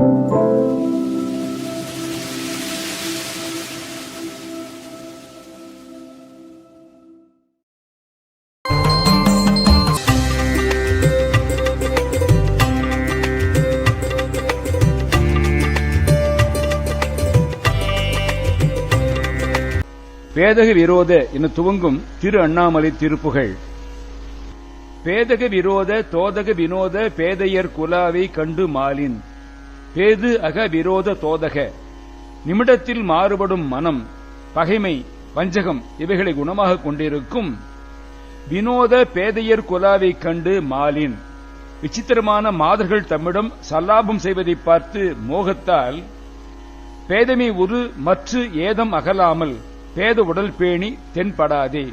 பேதக விரோத என துவங்கும் திரு அண்ணாமலை திருப்புகழ் பேதக விரோத தோதக வினோத பேதையர் குலாவை கண்டு மாலின். பேது அக விரோத தோதக. நிமிடத்தில் மாறுபடும் மனம் பகைமை வஞ்சகம் இவைகளை குணமாக கொண்டிருக்கும். வினோத பேதையர் குலாவை கண்டு மாலின். விசித்திரமான மாதர்கள் தம்மிடம் சல்லாபம் செய்வதை பார்த்து மோகத்தால் பேதமை உரு மற்று ஏதம் அகலாமல் பேத உடல் பேணி தென்படாதே.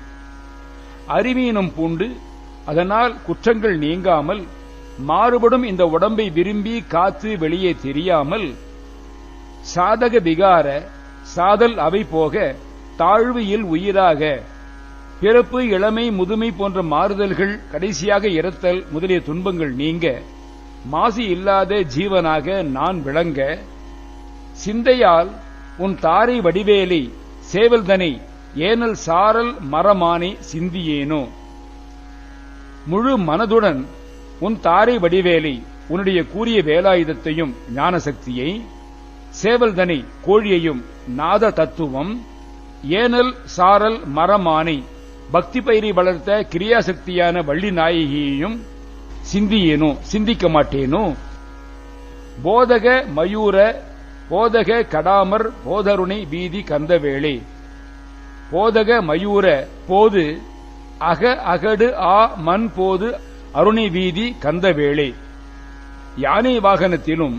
அறிவீனம் பூண்டு அதனால் குற்றங்கள் நீங்காமல் மாறுபடும் இந்த உடம்பை விரும்பி காத்து வெளியே தெரியாமல் சாதக விகார சாதல் அவை போக தாழ்வியில் உயிராக பிறப்பு இளமை முதுமை போன்ற மாறுதல்கள் கடைசியாக இறத்தல் முதலிய துன்பங்கள் நீங்க மாசு இல்லாத ஜீவனாக நான் விளங்க சிந்தையால் உன் தாரை வடிவேலை சேவல்தனை ஏனல் சாரல் மரமானை சிந்தியேனோ? முழு மனதுடன் உன் தாரை வடிவேலை உன்னுடைய கூறிய வேலாயுதத்தையும் ஞான சக்தியை சேவல்தனை கோழியையும் நாத தத்துவம் ஏனல் சாரல் மரமானை பக்தி பயிரை வளர்த்த கிரியாசக்தியான வள்ளி நாயகியையும் சிந்தியேனோ சிந்திக்க மாட்டேனோ? போதக மயூர போதக கடாமர் போதருணை வீதி கந்தவேளே. போதக மயூர போது அக அகடு ஆ மண் போது அருணி வீதி கந்தவேளை. யானை வாகனத்திலும்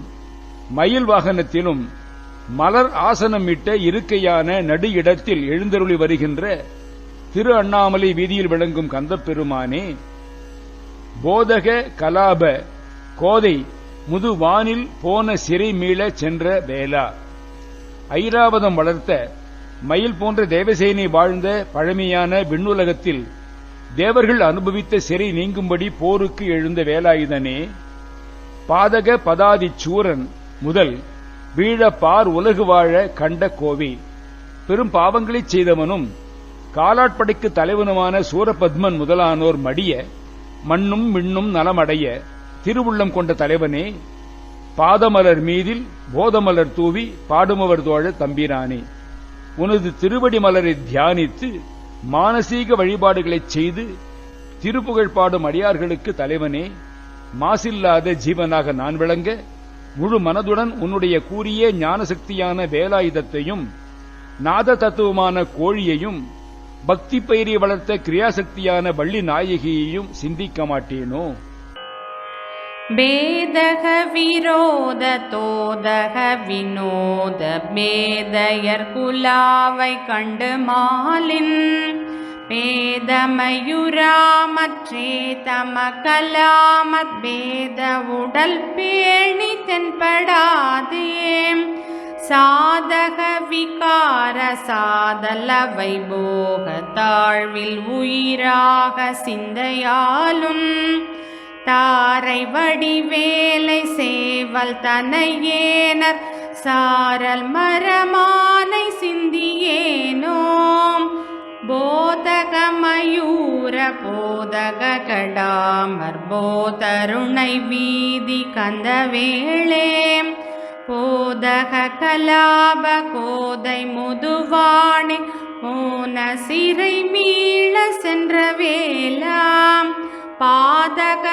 மயில் வாகனத்திலும் மலர் ஆசனமிட்ட இருக்கையான நடு இடத்தில் எழுந்தருளி வருகின்ற திரு அண்ணாமலை வீதியில் விளங்கும் கந்தப்பெருமானே போதக கலாப கோதை முதுவானில் போன சிறை மீள சென்ற வேளா. ஐராவதம் வளர்த்த மயில் போன்ற தேவசேனை வாழ்ந்த பழமையான விண்ணுலகத்தில் தேவர்கள் அனுபவித்த சிறை நீங்கும்படி போருக்கு எழுந்த வேலாயுதனே பாதக பதாதி சூரன் முதல் வீழ பார் உலகு வாழ கண்ட கோவி பெரும் பாவங்களைச் செய்தவனும் காலாட்படைக்கு தலைவனுமான சூரபத்மன் முதலானோர் மடிய மண்ணும் மின்னும் நலமடைய திருவுள்ளம் கொண்ட தலைவனே பாதமலர் மீதில் போதமலர் தூவி பாடுமவர் தோழ தம்பிரானே. உனது திருவடி மலரை தியானித்து மானசீக வழிபாடுகளைச் செய்து திருப்புகழ் பாடும் அடியார்களுக்கு தலைவனே மாசில்லாத ஜீவனாக நான் விளங்க முழு மனதுடன் உன்னுடைய கூறிய ஞானசக்தியான வேலாயுதத்தையும் நாத தத்துவமான கோழியையும் பக்தி பயிரை வளர்த்த கிரியாசக்தியான வள்ளி நாயகியையும் சிந்திக்க மாட்டேனோ? பேதக விரோத தோதக வினோத பேதையர் குலாவை கண்டு மாலின் பேதமயுராமற்றே தம கலாமத் பேத உடல் பேணி தென்படாதே சாதக விகார சாதல வைபோக தாழ்வில் உயிராக சிந்தையாலும் தாரை வடிவேலை சேவல் தனையேனர். சாரல் மரமானை சிந்தியேனோம். போதக மயூர போதக கடாமர் போதருணை வீதி கந்தவேளே. போதக கலாப கோதை முதுவாணி மோன சிறை மீள சென்ற வேலாம் பாதகபதாதி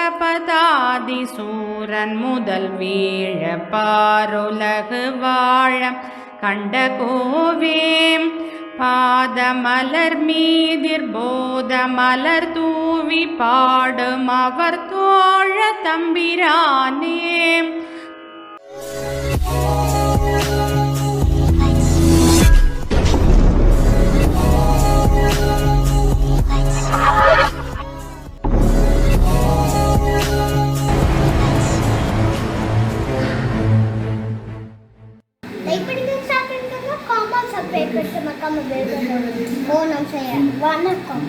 சூரன் முதல் வீழ பாருலகு வாழ கண்ட கோவேம். பாதமலர் மீதிர் போத மலர் தூவி பாடும் அவர் தோழ தம்பிரானே. பண்ணுங்க காமெண்ட் சப்ஸ்கிரைப் பண்ணுங்க மறக்காம பெல் பட்டன் ஓ நம்ம செய்ய வணக்கம்